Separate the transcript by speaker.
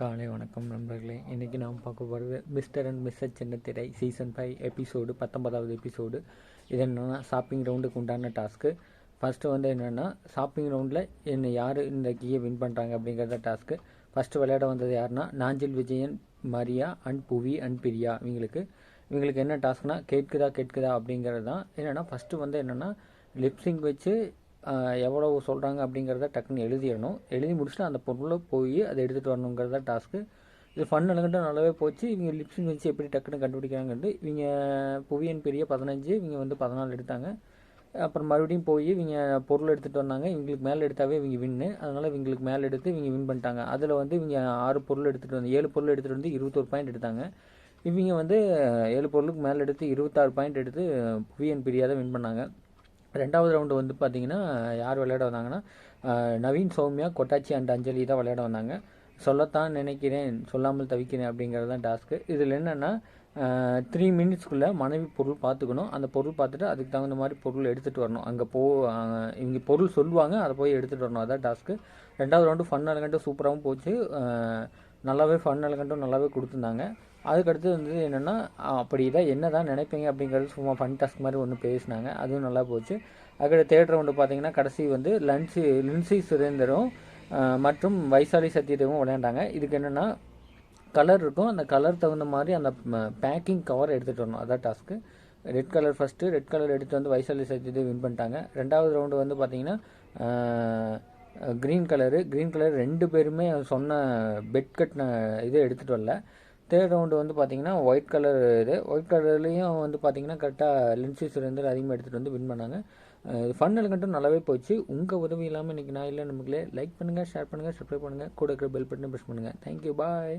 Speaker 1: காலை வணக்கம் நண்பர்களே. இன்றைக்கி நாம் பார்க்க போகிறது மிஸ்டர் அண்ட் மிஸ்ஸஸ் திரை சீசன் ஃபைவ் எபிசோடு பத்தொன்பதாவது எபிசோடு இது என்னென்னா ஷாப்பிங் ரவுண்டுக்கு உண்டான டாஸ்க்கு ஃபஸ்ட்டு வந்து என்னென்னா ஷாப்பிங் ரவுண்டில் என்ன யார் இந்த கீயை வின் பண்ணுறாங்க அப்படிங்கிறத டாஸ்க்கு ஃபஸ்ட்டு விளையாட வந்தது யாருன்னா Nanjil Vijayan Maria and Bhuvi and Priya இவங்களுக்கு. இவங்களுக்கு என்ன டாஸ்க்னால் கேட்குதா கேட்குதா அப்படிங்கிறது தான். என்னென்னா ஃபஸ்ட்டு வந்து என்னென்னா லிப்ஸிங் வச்சு எவ்வளோ சொல்கிறாங்க அப்படிங்கிறத டக்குன்னு எழுதிடணும். எழுதி முடிச்சுட்டு அந்த பொருளை போய் அதை எடுத்துகிட்டு வரணுங்கிறத டாஸ்க்கு இது ஃபன் நிலங்கிட்ட நல்லாவே போச்சு. இவங்க லிப்ஸிங் வச்சு எப்படி டக்குன்னு கண்டுபிடிக்கிறாங்கன்ட்டு இவங்க புவியன் பெரிய பதினஞ்சு இவங்க வந்து பதினாலு எடுத்தாங்க. அப்புறம் மறுபடியும் போய் இவங்க பொருள் எடுத்துகிட்டு வந்தாங்க. இவங்களுக்கு மேலே எடுத்தாவே இவங்க வின்னு அதனால் இவங்களுக்கு மேலே எடுத்து இவங்க வின் பண்ணிட்டாங்க. அதில் வந்து இவங்க ஆறு பொருள் எடுத்துகிட்டு வந்து ஏழு பொருள் எடுத்துகிட்டு வந்து இருபத்தொரு பாயிண்ட் எடுத்தாங்க. இவங்க வந்து ஏழு பொருளுக்கு மேலே எடுத்து இருபத்தாறு பாயிண்ட் எடுத்து புவியன் பிரியாத வின் பண்ணாங்க. ரெண்டாவது ரவுண்டு வந்து பார்த்திங்கன்னா யார் விளையாட வந்தாங்கன்னா நவீன் சௌமியா கொட்டாச்சி அண்ட் அஞ்சலி தான் விளையாட வந்தாங்க. சொல்லத்தான் நினைக்கிறேன் சொல்லாமல் தவிக்கிறேன் அப்படிங்கிறது தான் டாஸ்க்கு இதில் என்னென்னா த்ரீ மினிட்ஸ்க்குள்ளே மனைவி பொருள் பார்த்துக்கணும். அந்த பொருள் பார்த்துட்டு அதுக்கு தகுந்த மாதிரி பொருள் எடுத்துகிட்டு வரணும். அங்கே போ இவங்க பொருள் சொல்லுவாங்க அதை போய் எடுத்துகிட்டு வரணும். அதான் டாஸ்க்கு ரெண்டாவது ரவுண்டு ஃபன் அலகண்ட்டும் சூப்பராகவும் போச்சு. நல்லாவே ஃபன் அலகண்ட்டும் நல்லாவே கொடுத்துருந்தாங்க. அதுக்கடுத்து வந்து என்னென்னா அப்படி இதான் என்ன தான் நினைப்பீங்க? அப்படிங்கிறது சும்மா ஃபன் டாஸ்க் மாதிரி ஒன்று பேசினாங்க. அதுவும் நல்லா போச்சு. அதுக்கடுத்து தேர்ட் ரவுண்டு பார்த்தீங்கன்னா கடைசி வந்து லன்சி லின்சி சுரேந்தரும் மற்றும் வைசாலி சத்யதேவும் விளையாண்டாங்க. இதுக்கு என்னென்னா கலர் இருக்கும். அந்த கலர் தகுந்த மாதிரி அந்த பேக்கிங் கவர் எடுத்துகிட்டு வரணும். அதான் task red colour first red colour எடுத்துகிட்டு வந்து வைசாலி சத்யதேவ் வின் பண்ணிட்டாங்க. ரெண்டாவது ரவுண்டு வந்து பார்த்திங்கன்னா க்ரீன் கலரு க்ரீன் கலர் ரெண்டு பேருமே சொன்ன பெட் கட்டின இதை எடுத்துகிட்டு வரல. தேர்ட் ரவுண்டு வந்து பார்த்தீங்கன்னா ஒயிட் கலர் இது. ஒயிட் கலர்லேயும் வந்து பார்த்தீங்கன்னா கரெக்டாக லென்சிஸ் சுரேந்தர் அதிகமாக எடுத்துகிட்டு வந்து வின் பண்ணாங்க. ஃபன் எலகண்ட்டும் நல்லாவே போச்சு. உங்கள் உதவி இல்லாமல் இன்றைக்கி நான் இல்லை நமக்குள்ளே லைக் பண்ணுங்கள் ஷேர் பண்ணுங்கள் சப்ஸ்கிரைப் பண்ணுங்கள் கூட இருக்கிற பெல் பட்டனை ப்ரெஸ் பண்ணுங்கள் தேங்க்யூ பாய்